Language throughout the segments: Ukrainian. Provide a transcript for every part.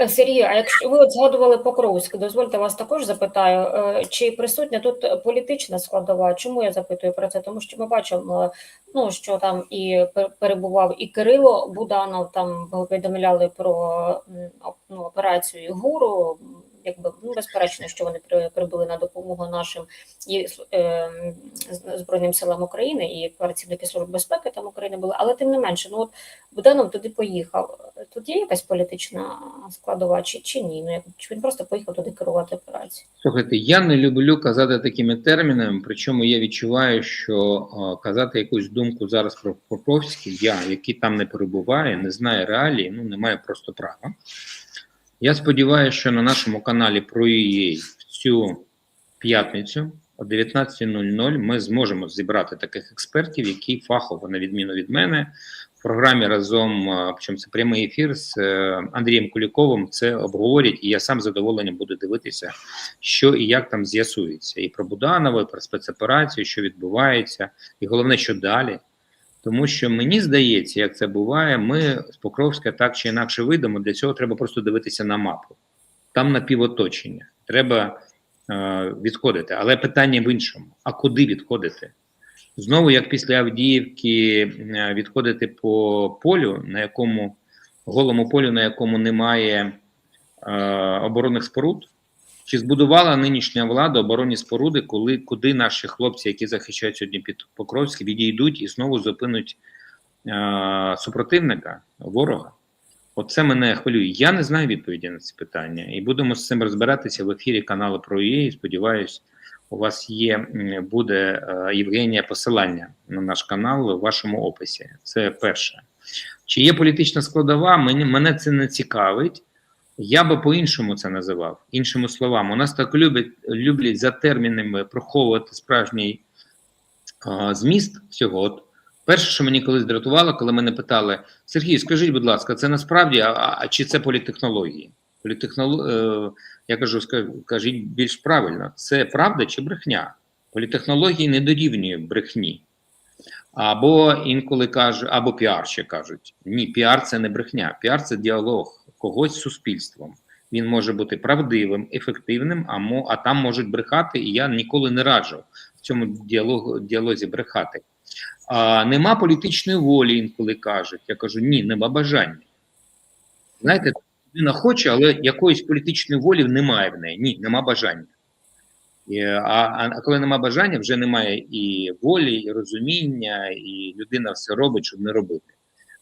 Е, Сергій, а якщо ви от згадували Покровськ, дозвольте вас також запитаю, е, чи присутня тут політична складова? Чому я запитую про це? Тому що ми бачимо, ну що там і пер- перебував і Кирило Буданов, там повідомляли про ну, операцію ГУРу. Якби ну безперечно, що вони при- прибули на допомогу нашим і е, збройним силам України і працівники служби безпеки там України були, але тим не менше, ну от Буданов туди поїхав. Тут є якась політична складова чи, чи ні? Ну чи він просто поїхав туди керувати операцією? Слухайте, я не люблю казати такими термінами, причому я відчуваю, що е, казати якусь думку зараз про Покровський, я, який там не перебуває, не знає реалії, ну не маю просто права. Я сподіваюся, що на нашому каналі про EA в цю п'ятницю о 19.00 ми зможемо зібрати таких експертів, які фахово, на відміну від мене, програмі разом, причому це прямий ефір з е, Андрієм Куліковим, це обговорять, і я сам задоволенням буду дивитися, що і як там з'ясується. І про Буданова, і про спецоперацію, що відбувається, і головне, що далі. Тому що мені здається, як це буває, ми з Покровська так чи інакше вийдемо. Для цього треба просто дивитися на мапу. Там напівоточення. Треба е, відходити. Але питання в іншому: а куди відходити? Знову, як після Авдіївки, е, відходити по полю, на якому голому полю, на якому немає е, оборонних споруд, чи збудувала нинішня влада оборонні споруди, коли куди наші хлопці, які захищають сьогодні під Покровськ, відійдуть і знову зупинуть е, супротивника, ворога? Оце мене хвилює. Я не знаю відповіді на ці питання, і будемо з цим розбиратися в ефірі каналу про ЄІ. Сподіваюсь, у вас є буде е, Євгенія посилання на наш канал в вашому описі. Це перше. Чи є політична складова? Мені мене це не цікавить. Я би по-іншому це називав, іншими словами. У нас так люблять, люблять за термінами приховувати справжній а, зміст всього. От перше, що мені колись дратувало, коли мене питали: Сергій, скажіть, будь ласка, це насправді, а, а- чи це політехнології? Політехноло... Е, я кажу, кажіть більш правильно, це правда чи брехня? Політехнології не дорівнює брехні. Або інколи кажуть, або піар ще кажуть. Ні, піар це не брехня. Піар це діалог когось з суспільством. Він може бути правдивим, ефективним, а, а там можуть брехати, і я ніколи не раджу в цьому діалогу, діалозі брехати. А, нема політичної волі, інколи кажуть. Я кажу, ні, нема бажання. Знаєте, людина хоче, але якоїсь політичної волі немає в неї. Ні, нема бажання. І, а, а коли нема бажання, вже немає і волі, і розуміння, і людина все робить, щоб не робити.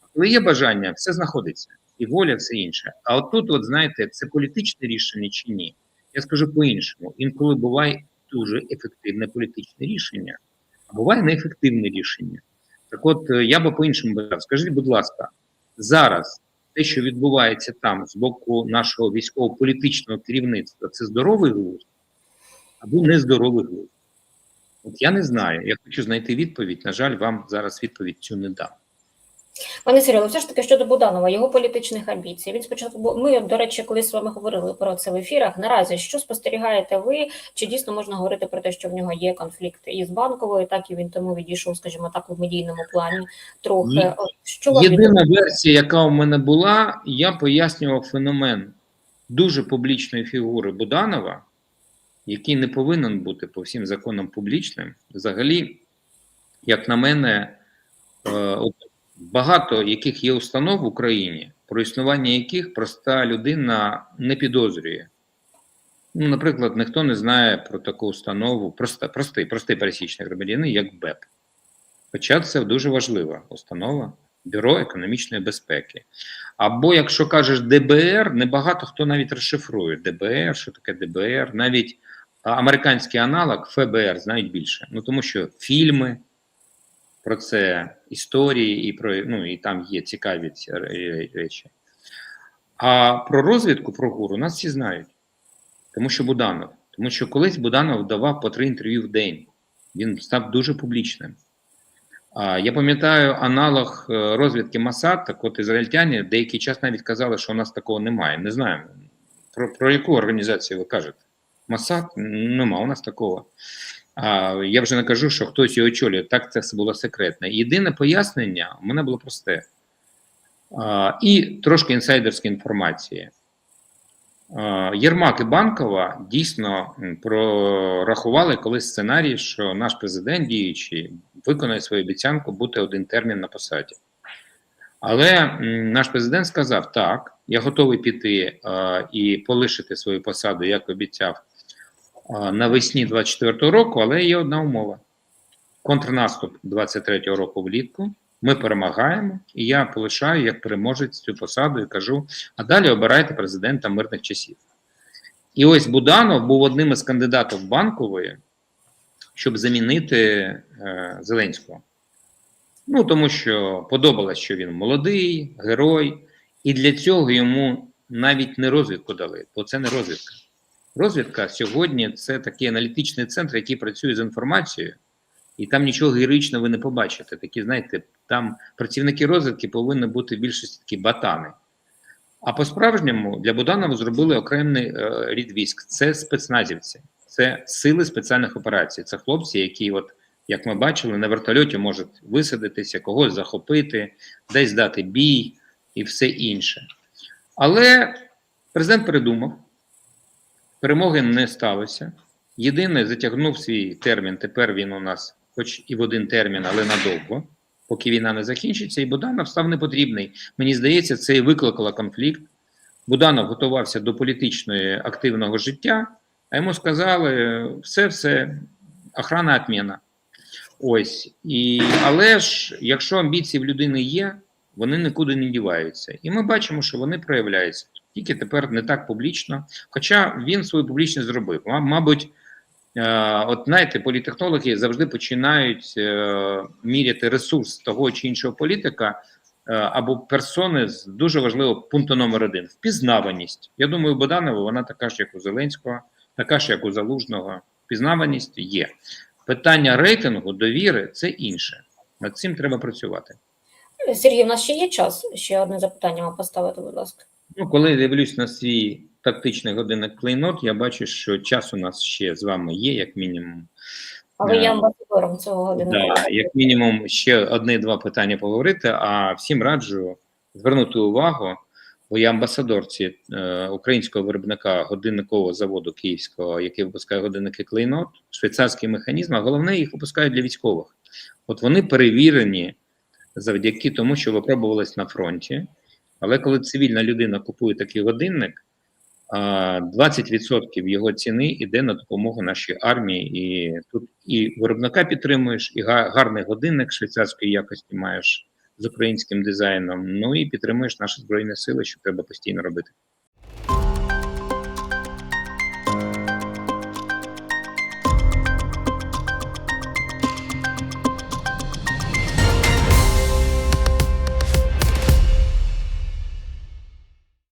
А коли є бажання, все знаходиться, і воля, все інше. А от тут, от знаєте, це політичне рішення чи ні? Я скажу по-іншому. Інколи буває дуже ефективне політичне рішення, а буває неефективне рішення. Так от е, я би по-іншому казав. Скажіть, будь ласка, зараз те, що відбувається там з боку нашого військово-політичного керівництва, це здоровий глузд або нездоровий глузд? От я не знаю. Я хочу знайти відповідь. На жаль, вам зараз відповідь цю не дам. Пане Сергію, все ж таки щодо Буданова, його політичних амбіцій. Він спочатку ми, до речі, колись з вами говорили про це в ефірах. Наразі що спостерігаєте ви? Чи дійсно можна говорити про те, що в нього є конфлікт і з банковою, так і він тому відійшов, скажімо так, у медійному плані трохи. Що вам? Єдина версія, яка у мене була, я пояснював феномен дуже публічної фігури Буданова, який не повинен бути по всім законам публічним. Взагалі, як на мене, е, багато яких є установ в Україні, про існування яких проста людина не підозрює. Ну, наприклад, ніхто не знає про таку установу, проста, простий, простий пересічний громадянин, як БЕП. Хоча це дуже важлива установа Бюро економічної безпеки. Або, якщо кажеш ДБР, небагато хто навіть розшифрує ДБР, що таке ДБР, навіть американський аналог ФБР знають більше. Ну тому що фільми про це, історії, і про ну і там є цікаві ці речі. А про розвідку про гуру нас всі знають, тому що Буданов. Тому що колись Буданов давав по три інтерв'ю в день. Він став дуже публічним. А, Я пам'ятаю аналог е, розвідки Масад, так от ізраїльтяни деякий час навіть казали, що у нас такого немає. Не знаю, про, про яку організацію ви кажете? Масад? Нема, у нас такого. А, я вже не кажу, що хтось його очолює. Так це все було секретне. Єдине пояснення у мене було просте. А, і трошки інсайдерської інформації. Е, Єрмак і Банкова дійсно прорахували колись сценарій, що наш президент діючий виконає свою обіцянку бути один термін на посаді. Але наш президент сказав: так, я готовий піти е, і полишити свою посаду, як обіцяв, навесні 24-го року, але є одна умова: контрнаступ 23-го року влітку. Ми перемагаємо, і я полишаю як переможець цю посаду і кажу: а далі обирайте президента мирних часів. І ось Буданов був одним із кандидатів банкової, щоб замінити е, Зеленського. Ну, тому що подобалось, що він молодий, герой, і для цього йому навіть не розвідку дали, бо це не розвідка. Розвідка сьогодні це такий аналітичний центр, який працює з інформацією, і там нічого героїчного ви не побачите. Такі, знаєте, там працівники розвідки повинні бути в більшості такі батани. А по-справжньому для Буданова зробили окремий е, рід військ. Це спецназівці, це сили спеціальних операцій. Це хлопці, які, от, як ми бачили, на вертольоті можуть висадитися, когось захопити, десь дати бій і все інше. Але президент передумав, перемоги не сталося. Єдине, затягнув свій термін. Тепер він у нас, хоч і в один термін, але надовго, поки війна не закінчиться, і Буданов став непотрібний. Мені здається, це і викликало конфлікт. Буданов готувався до політичної активного життя, а йому сказали: все, все, охрана відміна. Ось. І, але ж, якщо амбіції в людини є, вони нікуди не діваються. І ми бачимо, що вони проявляються. Тільки тепер не так публічно. Хоча він свою публічність зробив. Мабуть, е, от знаєте, політехнологи завжди починають е, міряти ресурс того чи іншого політика е, або персони з дуже важливого пункту номер один впізнаваність. Я думаю, у Боданова вона така ж, як у Зеленського, така ж, як у Залужного. Впізнаваність є. Питання рейтингу, довіри це інше. Над цим треба працювати. Сергій, у нас ще є час? Ще одне запитання вам поставити, будь ласка. Ну, коли я дивлюсь на свій тактичний годинник клейнот, я бачу, що час у нас ще з вами є, як мінімум. А ви Е, є амбасадором цього годинника. Да, як мінімум, ще одне-два питання поговорити. А всім раджу звернути увагу, бо я амбасадор ці, е, українського виробника годинникового заводу київського, який випускає годинники клейнот, швейцарський механізм, а головне їх випускають для військових. От вони перевірені завдяки тому, що випробувались на фронті. Але коли цивільна людина купує такий годинник, а, 20% його ціни йде на допомогу нашій армії, і тут і виробника підтримуєш, і гарний годинник швейцарської якості маєш з українським дизайном. Ну і підтримуєш наші збройні сили, що треба постійно робити.